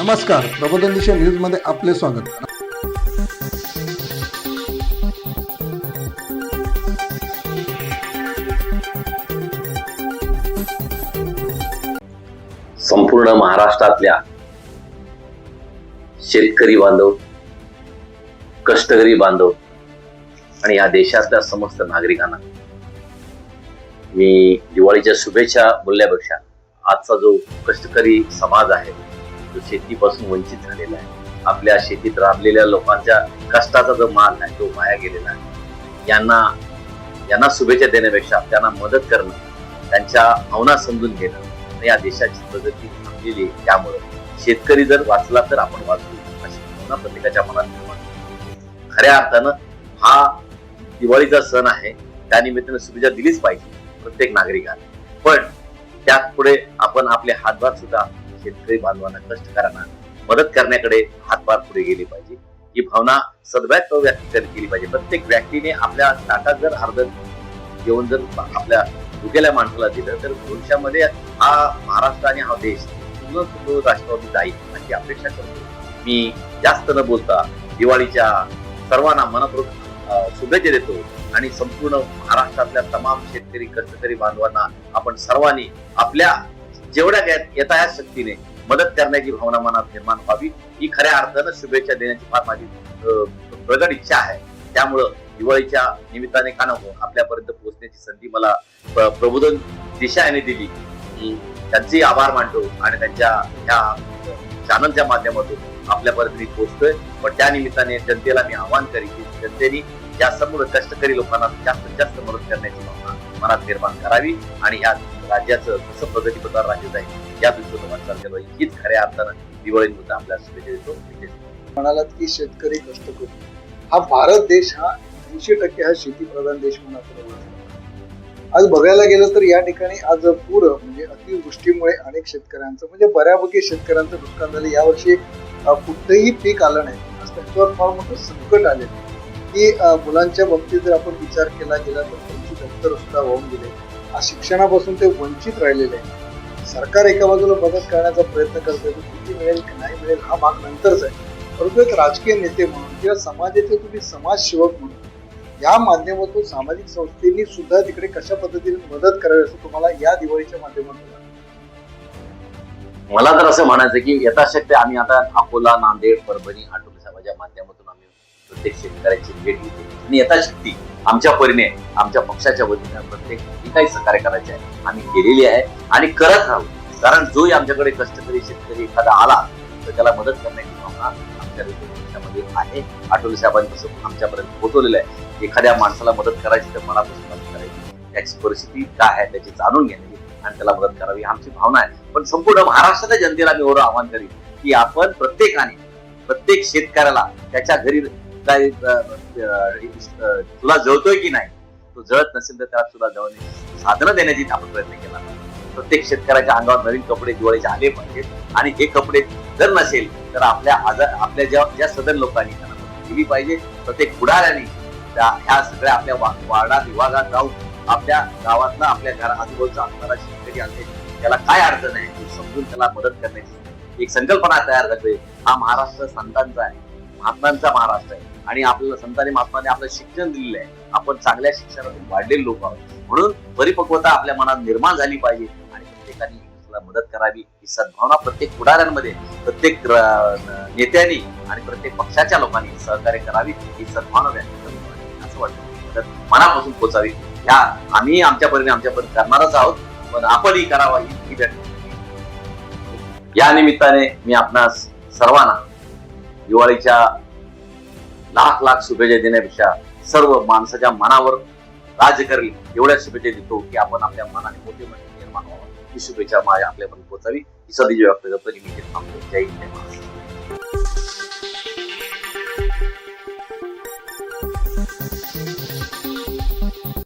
नमस्कार. प्रबोधन दिशा न्यूजमध्ये आपले स्वागत. संपूर्ण महाराष्ट्रातल्या शेतकरी बांधव कष्टकरी बांधव आणि या देशातल्या समस्त नागरिकांना मी दिवाळीच्या शुभेच्छा बोलल्यापेक्षा आजचा जो कष्टकरी समाज आहे जो शेतीपासून वंचित झालेला आहे. आपल्या शेतीत राबलेल्या लोकांच्या कष्टाचा जो माल आहे तो वाया गेलेला आहे. यांना यांना शुभेच्छा देण्यापेक्षा त्यांना मदत करणं त्यांच्या भावना समजून घेणं या देशाची प्रगती थांबलेली आहे. त्यामुळे शेतकरी जर वाचला तर आपण वाचू. अशी भावना प्रत्येकाच्या मनात निर्माण खऱ्या अर्थानं हा दिवाळीचा सण आहे. त्या निमित्तानं शुभेच्छा दिलीच पाहिजे प्रत्येक नागरिकाने पण त्यात पुढे आपण आपले हातभार सुद्धा शेतकरी बांधवांना कष्टकऱ्यांना मदत करण्याकडे हातभार पुढे गेली पाहिजे. ही भावना सद्भाव व्यक्त केली पाहिजे. प्रत्येक व्यक्तीने आपल्या ताटात जर अर्ध जेवण जर आपल्या भुकेल्या माणसाला दिलं तर भविष्यामध्ये हा महाराष्ट्र आणि हा देश राष्ट्रवादी जाईल अशी अपेक्षा करतो. मी जास्त न बोलता दिवाळीच्या सर्वांना मनपूर्वक शुभेच्छा देतो आणि संपूर्ण महाराष्ट्रातल्या तमाम शेतकरी कष्टकरी बांधवांना आपण सर्वांनी आपल्या जेवढ्या काय येता या शक्तीने मदत करण्याची भावना मनात निर्माण व्हावी. ही खऱ्या अर्थानं शुभेच्छा देण्याची फार माझी प्रगट इच्छा आहे. त्यामुळं दिवाळीच्या निमित्ताने का नको आपल्यापर्यंत पोहोचण्याची संधी मला प्रबोधन दिशा यांनी दिली त्यांचे आभार मानतो आणि त्यांच्या ह्या चॅनलच्या माध्यमातून आपल्यापर्यंत मी पोहोचतोय. पण त्या निमित्ताने जनतेला मी आवाहन करीन की जनतेने या समोर कष्टकरी लोकांना जास्तीत जास्त मदत करण्याची भावना मनात निर्माण करावी आणि या राज्याचं कसं प्रगतीपथावर राज्य जाईल या दृष्टीने चालतं करावी हीच खऱ्या अर्थानं दिवाळी मुद्दा आपल्या शुभेच्छा देतो म्हणालात की शेतकरी कष्ट कष्टकरी हा भारत देश हा ऐंशी टक्के हा शेतीप्रधान देश म्हणून आपण ओळखतो. आज बघायला गेलं तर या ठिकाणी आज पूर म्हणजे अतिवृष्टीमुळे अनेक शेतकऱ्यांचं म्हणजे बऱ्यापैकी शेतकऱ्यांचं नुकसान झालं. यावर्षी कुठलंही पीक आलं नाही. आज त्यांच्यावर फार मोठं संकट आले की मुलांच्या बाबतीत जर आपण विचार केला गेला तर त्यांची दप्तर सुद्धा होऊन गेले. शिक्षणापासून ते वंचित राहिलेले आहे सरकार एका बाजूला मदत करण्याचा प्रयत्न करते किती मिळेल की नाही मिळेल हा भाग नंतरच आहे. परंतु एक राजकीय नेते म्हणून किंवा समाजाचे तुम्ही समाजसेवक म्हणून या माध्यमातून सामाजिक संस्थेनी सुद्धा तिकडे कशा पद्धतीने मदत करावी असं तुम्हाला या दिवाळीच्या माध्यमातून मला तर असं म्हणायचं की यथाशक्य आम्ही आता अकोला नांदेड परभणी आटोपी समाजाच्या माध्यमातून प्रत्येक शेतकऱ्याची भेट घेते. आणि यथाशक्ती आमच्या परीने आमच्या पक्षाच्या वतीने प्रत्येक जी काही सहकार्य करायचे आहे आम्ही केलेली आहे. आणि करत राहू. कारण जोही आमच्याकडे कष्टकरी शेतकरी एखादा आला तर त्याला मदत करण्याची भावना आमच्या पक्षामध्ये आहे. आटोली साहेबांपासून आमच्यापर्यंत पोहोचवलेलं आहे. एखाद्या माणसाला मदत करायची तर मनापासून मदत करायची. त्याची परिस्थिती काय आहे त्याची जाणून घेण्याची आणि त्याला मदत करावी आमची भावना आहे. पण संपूर्ण महाराष्ट्राच्या जनतेला मी एवढं आवाहन करीन की आपण प्रत्येकाने प्रत्येक शेतकऱ्याला त्याच्या घरी काय म्हणजे, तुला जळतोय की नाही? तो जळत नसेल तर त्याला तुला जळणे साधनं देण्याची आपण प्रयत्न केला. प्रत्येक शेतकऱ्याच्या अंगावर नवीन कपडे दिवाळीचे आले पाहिजेत. आणि हे कपडे जर नसेल तर आपल्या आजार आपल्या ज्या ज्या सदन लोकांनी त्यांना मदत पाहिजे प्रत्येक पुढाऱ्यांनी त्या ह्या सगळ्या आपल्या वार्डात विभागात जाऊन आपल्या गावातला आपल्या घरा आजूबाजूचा असणारा शेतकरी असेल त्याला काय अडचण आहे समजून त्याला मदत करण्याची एक संकल्पना तयार करते हा महाराष्ट्र संतांचा आहे. महात्मांचा महाराष्ट्र आहे. आणि आपल्याला संतांनी महात्माने आपलं शिक्षण दिलेलं आहे. आपण चांगल्या शिक्षणातून वाढलेले लोक आहोत. म्हणून परिपक्वता आपल्या मनात निर्माण झाली पाहिजे. आणि प्रत्येकाने मदत करावी. ही सद्भावना प्रत्येक पुढाऱ्यांमध्ये प्रत्येक नेत्यांनी आणि प्रत्येक पक्षाच्या लोकांनी सहकार्य करावी. ही सद्भावना व्यक्त करावी असं वाटतं. तर मनापासून पोचावी. ह्या आम्ही आमच्या परीने आमच्यापर्यंत करणारच आहोत. पण आपणही करावा ही व्यक्त या निमित्ताने मी आपणास सर्वांना दिवाळीच्या लाख लाख शुभेच्छा देण्यापेक्षा सर्व माणसाच्या मनावर राज्य करेल एवढ्या शुभेच्छा देतो की आपण आपल्या मनाने मोठे मोठे निर्माण व्हावं. ही शुभेच्छा माझ्या आपल्यापर्यंत पोहोचावी. ही सदिच्छा व्यक्त करतो मी थांबतो. जय हिंद जय महाराष्ट्र.